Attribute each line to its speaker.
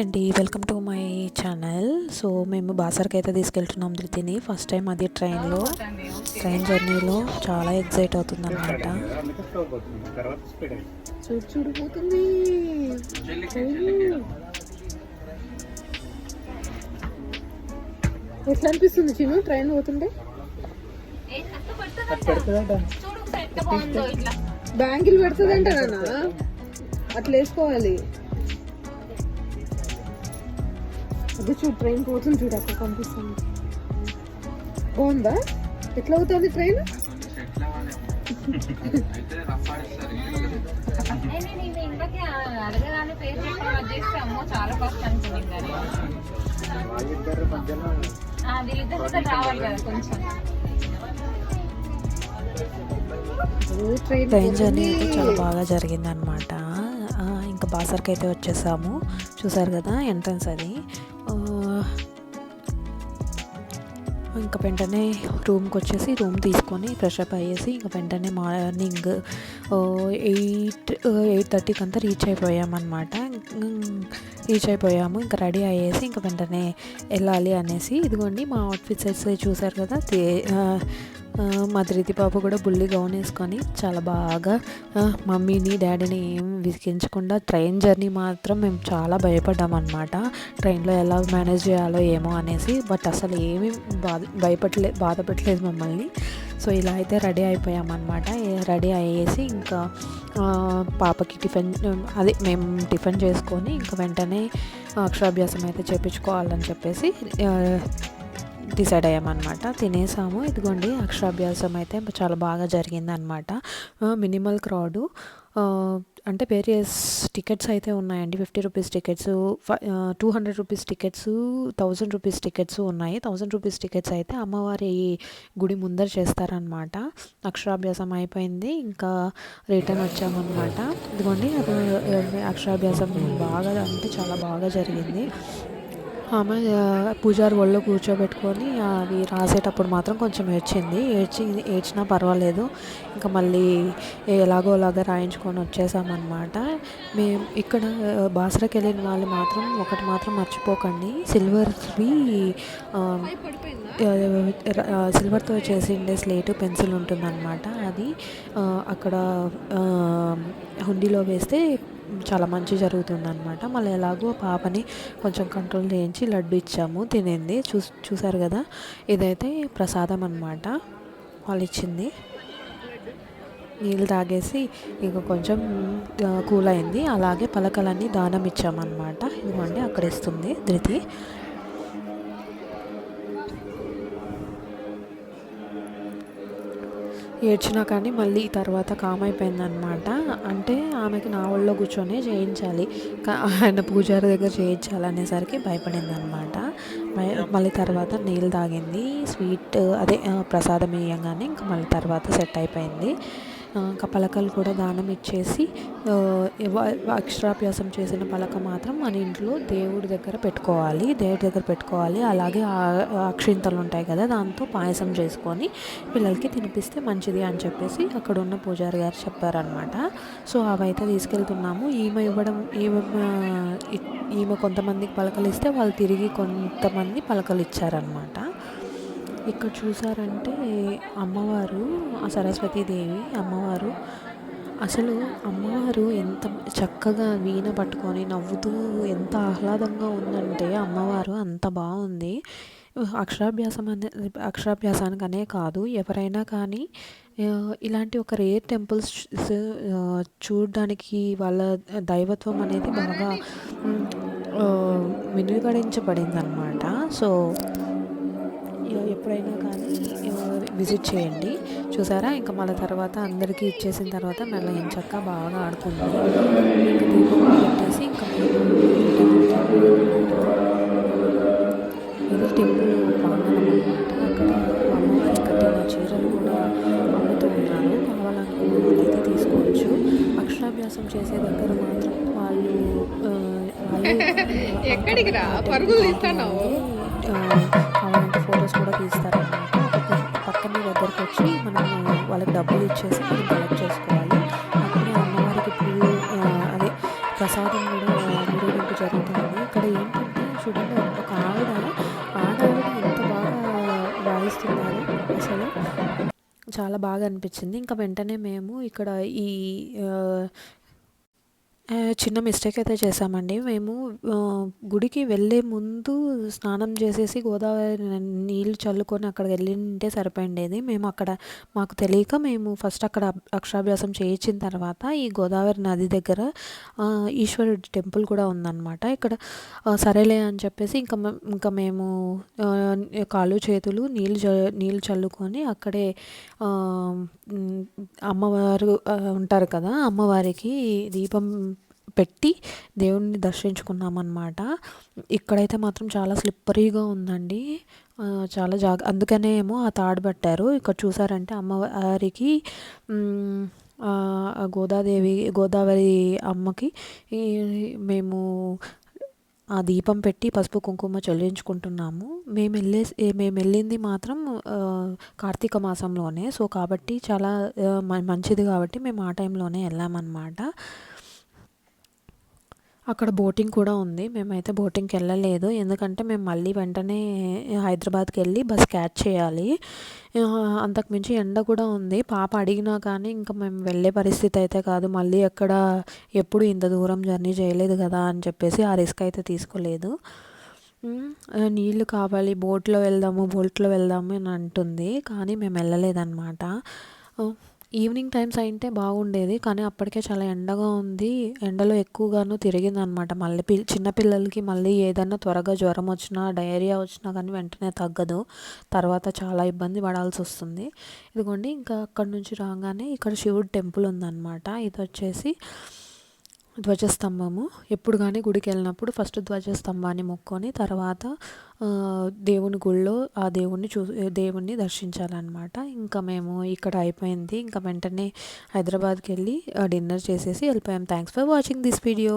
Speaker 1: Hi అండి welcome to my channel. So మేము బాసర్కి అయితే తీసుకెళ్తున్నాం ధృతిని. ఫస్ట్ టైం అది ట్రైన్లో ట్రైన్ జర్నీలో చాలా ఎగ్జైట్ అవుతుంది అనమాట
Speaker 2: అందుకే స్లో పోతుంది తర్వాత స్పీడ్ అయింది
Speaker 3: చూడు చూడు పోతుంది. ఎట్లా అనిపిస్తుంది చిను ట్రైన్ పోతుంటే? బ్యాంగిల్ పెడుతుందంట నాన్న. అట్లా వేసుకోవాలి. అది చూడు ట్రైన్ పోతుంది చూడు అక్కడ కనిపిస్తుంది. బాగుందా? ఎట్లా అవుతుంది ట్రైన్ ట్రైన్
Speaker 1: ట్రైన్ జర్నీ అయితే చాలా బాగా జరిగింది అనమాట ఇంకా బాసర్కి అయితే వచ్చేసాము. చూసారు కదా ఎంట్రన్స్ అది. ఇంకా వెంటనే రూమ్కి వచ్చేసి రూమ్ తీసుకొని ఫ్రెషప్ అయ్యేసి ఇంకా వెంటనే మార్నింగ్ ఎయిట్ ఎయిట్ థర్టీకి అంతా రీచ్ అయిపోయామన్నమాట. రీచ్ అయిపోయాము ఇంకా రెడీ అయ్యేసి ఇంకా వెంటనే వెళ్ళాలి అనేసి. ఇదిగోండి మా అవుట్ఫిట్స్ చూసారు కదా మా ధృతి పాప కూడా బుల్లి గౌన్ వేసుకొని చాలా బాగా మమ్మీని డాడీని ఏం విసిగించకుండా ట్రైన్ జర్నీ మాత్రం మేము చాలా భయపడ్డామన్నమాట ట్రైన్లో ఎలా మేనేజ్ చేయాలో ఏమో అనేసి బట్ అసలు ఏమీ బాధ భయపడలే బాధపడలేదు మమ్మల్ని. సో ఇలా అయితే రెడీ అయిపోయామన్నమాట రెడీ అయ్యేసి ఇంకా పాపకి టిఫిన్ అదే మేము టిఫిన్ చేసుకొని ఇంకా వెంటనే అక్షరాభ్యాసం అయితే చేపించుకోవాలని చెప్పేసి డిసైడ్ అయ్యామన్నమాట. తినేసాము. ఇదిగోండి అక్షరాభ్యాసం అయితే చాలా బాగా జరిగింది అనమాట మినిమల్ క్రౌడు. అంటే వేరియస్ టికెట్స్ అయితే ఉన్నాయండి. Fifty rupees tickets two hundred rupees tickets thousand rupees tickets ఉన్నాయి. థౌజండ్ రూపీస్ టికెట్స్ అయితే అమ్మవారి గుడి ముందర చేస్తారనమాట అక్షరాభ్యాసం అయిపోయింది. ఇంకా రిటర్న్ వచ్చామన్నమాట. ఇదిగోండి అక్షరాభ్యాసం బాగా అంటే చాలా బాగా జరిగింది. ఆమె పూజారి ఒళ్ళో కూర్చోబెట్టుకొని అవి రాసేటప్పుడు మాత్రం కొంచెం ఏడ్చింది. ఏడ్చి ఏడ్చినా పర్వాలేదు. ఇంకా మళ్ళీ ఎలాగో అలాగా రాయించుకొని వచ్చేసామన్నమాట. మేము ఇక్కడ బాసరకి వెళ్ళిన వాళ్ళు మాత్రం ఒకటి మాత్రం మర్చిపోకండి. సిల్వర్వి సిల్వర్తో చేసిండే స్లేటు పెన్సిల్ ఉంటుందన్నమాట. అది అక్కడ హుండీలో వేస్తే చాలా మంచి జరుగుతుందన్నమాట. మళ్ళీ ఎలాగో పాపని కొంచెం కంట్రోల్ చేయించి లడ్డు ఇచ్చాము తినింది. చూ చూసారు కదా? ఇదైతే ప్రసాదం అన్నమాట. వాళ్ళు ఇచ్చింది. నీళ్ళు తాగేసి ఇక కొంచెం కూల్ అయింది అలాగే పలకలన్నీ దానం ఇచ్చామన్నమాట. ఇదిగోండి అక్కడ ఇస్తుంది ధృతి. ఏడ్చినా కానీ మళ్ళీ తర్వాత కామ్ అయిపోయిందనమాట అంటే ఆమెకి నా ఒళ్ళో కూర్చొని చేయించాలి. కా- ఆయన పూజారి దగ్గర చేయించాలి అనేసరికి భయపడింది అనమాట మళ్ళీ తర్వాత నీళ్ళు తాగింది. స్వీట్ అదే ప్రసాదం వేయంగానే ఇంకా మళ్ళీ తర్వాత సెట్ అయిపోయింది. పలకలు కూడా దానం ఇచ్చేసి అక్షరాభ్యాసం చేసిన పలక మాత్రం మన ఇంట్లో దేవుడి దగ్గర పెట్టుకోవాలి దేవుడి దగ్గర పెట్టుకోవాలి. అలాగే ఆ- అక్షింతలు ఉంటాయి కదా దాంతో పాయసం చేసుకొని పిల్లలకి తినిపిస్తే మంచిది అని చెప్పేసి అక్కడ ఉన్న పూజారి గారు చెప్పారనమాట సో అవైతే తీసుకెళ్తున్నాము. ఈమె ఇవ్వడం ఈమె ఈమె కొంతమందికి పలకలు ఇస్తే వాళ్ళు తిరిగి కొంతమంది పలకలు ఇచ్చారనమాట ఇక్కడ చూసారంటే అమ్మవారు ఆ సరస్వతీదేవి అమ్మవారు. అసలు అమ్మవారు ఎంత చక్కగా వీణ పట్టుకొని నవ్వుతూ ఎంత ఆహ్లాదంగా ఉందంటే అమ్మవారు అంత బాగుంది. అక్షరాభ్యాసం అనే అక్షరాభ్యాసానికనే కాదు ఎవరైనా కానీ ఇలాంటి ఒక రేర్ టెంపుల్స్ చూడడానికి వాళ్ళ దైవత్వం అనేది బాగా వినియోగించబడింది అనమాట సో ఎప్పుడైనా కానీ విజిట్ చేయండి చూసారా ఇంకా మళ్ళీ తర్వాత అందరికీ ఇచ్చేసిన తర్వాత మళ్ళీ ఏం చక్క బాగా ఆడుకుంది ఇంకా పెట్టేసి ఇంకా ఇది టెంపుల్ ప్రాంగణం అనమాట అక్కడ అమ్మవారి కట్టిన చీరలు కూడా అమ్ముతూ ఉన్నారు కావాలనుకున్న వాళ్ళైతే తీసుకోవచ్చు అక్షరాభ్యాసం చేసే దగ్గర మాత్రం వాళ్ళు వాళ్ళు
Speaker 3: ఎక్కడికి రా? పరుగులు తీస్తున్నావు?
Speaker 1: కావాలంటే ఫొటోస్ కూడా తీస్తారన్నమాట. పక్కన దగ్గరికి వచ్చి మనం వాళ్ళకి డబ్బులు ఇచ్చేసి మనం కలెక్ట్ చేసుకోవాలి. అక్కడే అమ్మవారికి పూలు అదే ప్రసాదం కూడా ఊరేగింపు జరుగుతుంది. ఇక్కడ ఏంటంటే చూడండి ఒక ఆవిడ ఆడవిడ ఎంత బాగా వాయిస్తున్నారు అసలు. చాలా బాగా అనిపించింది. ఇంకా వెంటనే మేము ఇక్కడ ఈ చిన్న మిస్టేక్ అయితే చేసామండి మేము గుడికి వెళ్ళే ముందు స్నానం చేసేసి గోదావరి నీళ్ళు చల్లుకొని అక్కడ వెళ్ళింటే సరిపోయిండేది. మేము అక్కడ మాకు తెలియక మేము ఫస్ట్ అక్కడ అక్షరాభ్యాసం చేయించిన తర్వాత ఈ గోదావరి నది దగ్గర ఈశ్వరుడి టెంపుల్ కూడా ఉందన్నమాట. ఇక్కడ సరేలే అని చెప్పేసి ఇంకా ఇంకా మేము కాళ్ళు చేతులు నీళ్ళు చ- నీళ్ళు చల్లుకొని అక్కడే అమ్మవారు ఉంటారు కదా అమ్మవారికి దీపం పెట్టి దేవుణ్ణి దర్శించుకున్నామన్నమాట. ఇక్కడైతే మాత్రం చాలా స్లిప్పరీగా ఉందండి. చాలా జాగ అందుకనే ఏమో ఆ తాడు పెట్టారు. ఇక్కడ చూసారంటే అమ్మవారికి గోదాదేవి గోదావరి అమ్మకి మేము ఆ దీపం పెట్టి పసుపు కుంకుమ చెల్లించుకుంటున్నాము. మేము వెళ్ళే మేము వెళ్ళింది మాత్రం కార్తీక మాసంలోనే. సో కాబట్టి చాలా మ- మంచిది కాబట్టి మేము ఆ టైంలోనే వెళ్ళామన్నమాట. అక్కడ బోటింగ్ కూడా ఉంది. మేమైతే బోటింగ్కి వెళ్ళలేదు. ఎందుకంటే మేము మళ్ళీ వెంటనే హైదరాబాద్కి వెళ్ళి బస్ క్యాచ్ చేయాలి. అంతకుమించి ఎండ కూడా ఉంది. పాప అడిగినా కానీ ఇంకా మేము వెళ్ళే పరిస్థితి అయితే కాదు. మళ్ళీ ఎక్కడ ఎప్పుడు ఇంత దూరం జర్నీ చేయలేదు కదా అని చెప్పేసి ఆ రిస్క్ అయితే తీసుకోలేదు. నీళ్ళు కావాలి. బోట్లో వెళ్దాము బోట్లో వెళ్దాము అని అంటుంది. కానీ మేము వెళ్ళలేదన్నమాట. ఈవినింగ్ టైమ్స్ అయితే బాగుండేది కానీ అప్పటికే చాలా ఎండగా ఉంది. ఎండలో ఎక్కువగాను తిరిగిందనమాట మళ్ళీ పిల్ చిన్నపిల్లలకి మళ్ళీ ఏదైనా త్వరగా జ్వరం వచ్చినా డయేరియా వచ్చినా కానీ వెంటనే తగ్గదు. తర్వాత చాలా ఇబ్బంది పడాల్సి వస్తుంది. ఇదిగోండి ఇంకా అక్కడ నుంచి రాగానే ఇక్కడ శివుడు టెంపుల్ ఉందన్నమాట. ఇది వచ్చేసి ధ్వజస్తంభము. ఎప్పుడు కానీ గుడికి వెళ్ళినప్పుడు ఫస్ట్ ధ్వజస్తంభాన్ని మొక్కొని తర్వాత దేవుని గుళ్ళో ఆ దేవుణ్ణి చూ దేవుణ్ణి దర్శించాలన్నమాట. ఇంకా మేము ఇక్కడ అయిపోయింది. ఇంకా వెంటనే హైదరాబాద్కి వెళ్ళి డిన్నర్ చేసేసి వెళ్ళిపోయాం. Thanks for watching this video